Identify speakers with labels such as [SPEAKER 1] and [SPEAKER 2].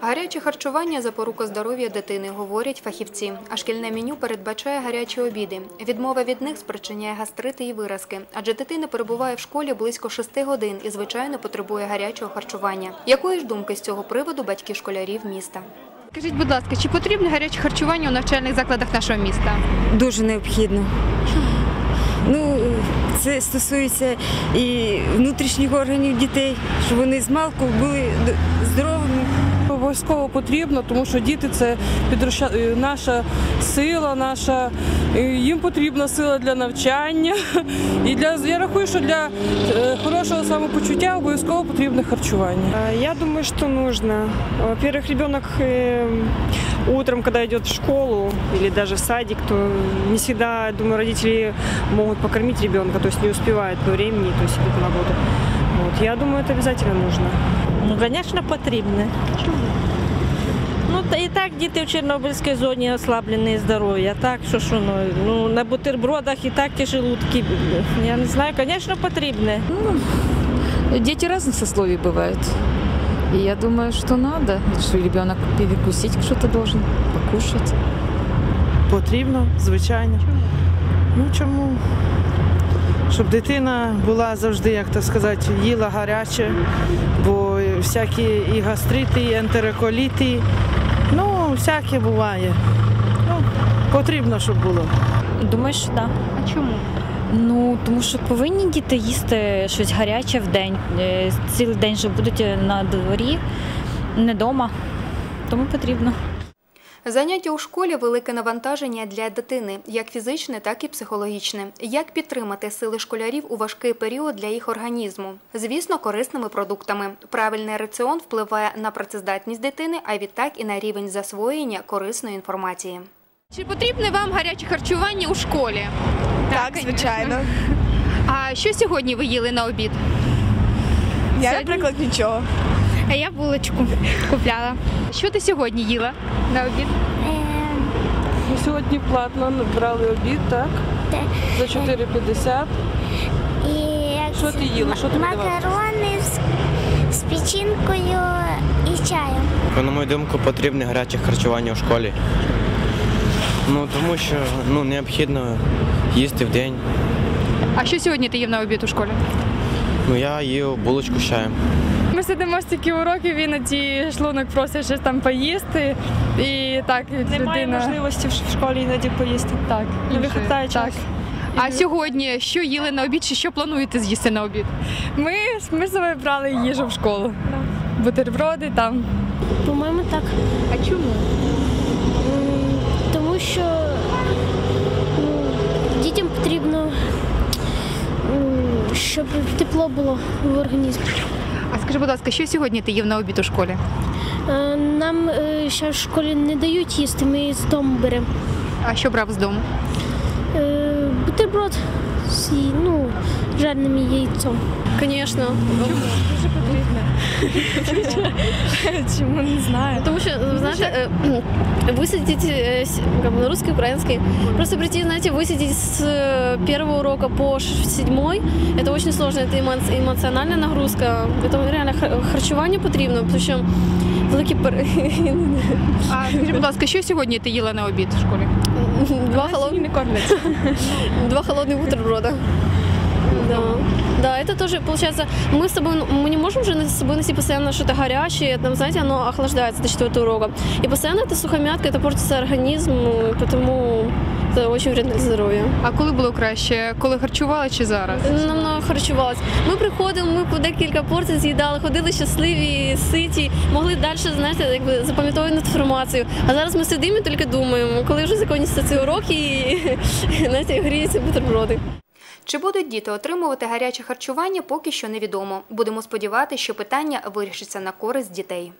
[SPEAKER 1] Гаряче харчування – запорука здоров'я дитини, говорять фахівці. А шкільне меню передбачає гарячі обіди. Відмова від них спричиняє гастрити і виразки. Адже дитина перебуває в школі близько шести годин і, звичайно, потребує гарячого харчування. Якої ж думки з цього приводу батьки школярів міста?
[SPEAKER 2] Скажіть, будь ласка, чи потрібне гаряче харчування у навчальних закладах нашого міста?
[SPEAKER 3] Дуже необхідно. Ну, це стосується і внутрішніх органів дітей, щоб вони з малку були здоровими
[SPEAKER 4] Обов'язково потрібно, тому що діти це підроща- е, наша сила, наша е, їм потрібна сила для навчання. І для я рахую, що для е, хорошого самопочуття обов'язково потрібне харчування.
[SPEAKER 5] А, Я думаю, что нужно. Во-первых, ребенок э, утром, когда идет в школу или даже в садик, то не всегда, я думаю, родители могут покормить ребенка, то есть не успевают по времени, то есть идут на работу. Вот. Я думаю, это обязательно нужно.
[SPEAKER 6] Ну, звісно, потрібне. Ну, та і так діти в Чорнобильській зоні ослаблені здоров'я. Так, що що, ну, ну, на бутербродах і так ті желудки. Я не знаю, звісно, потрібне.
[SPEAKER 7] Дети разных сословий бывают. И я думаю, что надо, что ребенок перекусить что-то должен, покушать.
[SPEAKER 8] Потрібно, звичайно. Ну чому? Щоб дитина була завжди, як так сказати, їла гаряче, бо всякі і гастрити, і ентероколіти, ну, всяке буває. Ну, потрібно, щоб було.
[SPEAKER 9] Думаю, що так.
[SPEAKER 2] А чому?
[SPEAKER 9] Ну тому що повинні діти їсти щось гаряче в день. Е, Цілий день вже будуть на дворі, не вдома. Тому потрібно.
[SPEAKER 1] Заняття у школі – велике навантаження для дитини, як фізичне, так і психологічне. Як підтримати сили школярів у важкий період для їх організму? Звісно, корисними продуктами. Правильний раціон впливає на працездатність дитини, а відтак і на рівень засвоєння корисної інформації.
[SPEAKER 2] Чи потрібне вам гаряче харчування у школі?
[SPEAKER 10] Так, звичайно.
[SPEAKER 2] А що сьогодні ви їли на обід?
[SPEAKER 10] Я, наприклад, нічого.
[SPEAKER 2] А я булочку купляла. Що ти сьогодні їла на обід?
[SPEAKER 4] Ну, Сьогодні платно брали обід, так? За 4,50.
[SPEAKER 11] І
[SPEAKER 4] Що ти їла? Що давали?
[SPEAKER 11] макарони з, з печінкою і чаєм.
[SPEAKER 12] На мою думку, потрібне гаряче харчування у школі. Ну тому що ну, необхідно їсти в день.
[SPEAKER 2] А що сьогодні ти їв на обід у школі?
[SPEAKER 12] Ну я їв булочку з чаєм.
[SPEAKER 4] Ми сидимо стільки уроків, іноді шлунок просить щось там поїсти. І так
[SPEAKER 5] Немає можливості в школі іноді поїсти.
[SPEAKER 4] Так,
[SPEAKER 5] Не
[SPEAKER 4] інше.
[SPEAKER 5] вистачає часу.
[SPEAKER 2] А сьогодні що їли на обід, чи що плануєте з'їсти на обід?
[SPEAKER 4] Ми, ми з собою брали їжу в школу. Бутерброди там.
[SPEAKER 11] По-моєму, так.
[SPEAKER 2] А чому?
[SPEAKER 11] Тому що ну, дітям потрібно, щоб тепло було в організмі.
[SPEAKER 2] Скажи, будь ласка, що сьогодні ти їв на обід у школі?
[SPEAKER 11] Е, Нам е, ще в школі не дають їсти, ми з дому беремо.
[SPEAKER 2] А що брав з дому?
[SPEAKER 11] Е, Бутерброд з ї- ну, жарним яйцом. Звісно.
[SPEAKER 4] Чому не знаю?
[SPEAKER 10] Тому що, ви знаєте, э, высадить э, с- как бы на русский, украинский, просто прийти, знаете, высадить с э, первого урока по ш- седьмой, это очень сложно, это эмо- эмоциональная нагрузка, это реально хар- харчування потрібно, тому що великі пер...
[SPEAKER 2] А скажи, будь ласка, що сьогодні ти їла на обід в школі?
[SPEAKER 10] два холодных не кормят. Два холодных бутерброда. Да. Да, это тоже получается, мы с собой, мы не можем же с собой носить постоянно что-то горячее, там, знаете, оно охлаждается до четвертого урока. И постоянно это сухомятка, это портится организм, ну, потому это очень вредно для здоровья.
[SPEAKER 2] А коли було краще? Коли харчували чи зараз?
[SPEAKER 10] Намного харчувалась. Ми приходимо, ми по декілька порцій з'їдали, ходили щасливі, ситі, могли далі, знаєте, якби запам'ятовувати інформацію. А зараз ми сидимо і тільки думаємо, коли вже закінчаться ці уроки і знаєте, гріються бутерброди.
[SPEAKER 1] Чи будуть діти отримувати гаряче харчування, поки що невідомо. Будемо сподіватися, що питання вирішиться на користь дітей.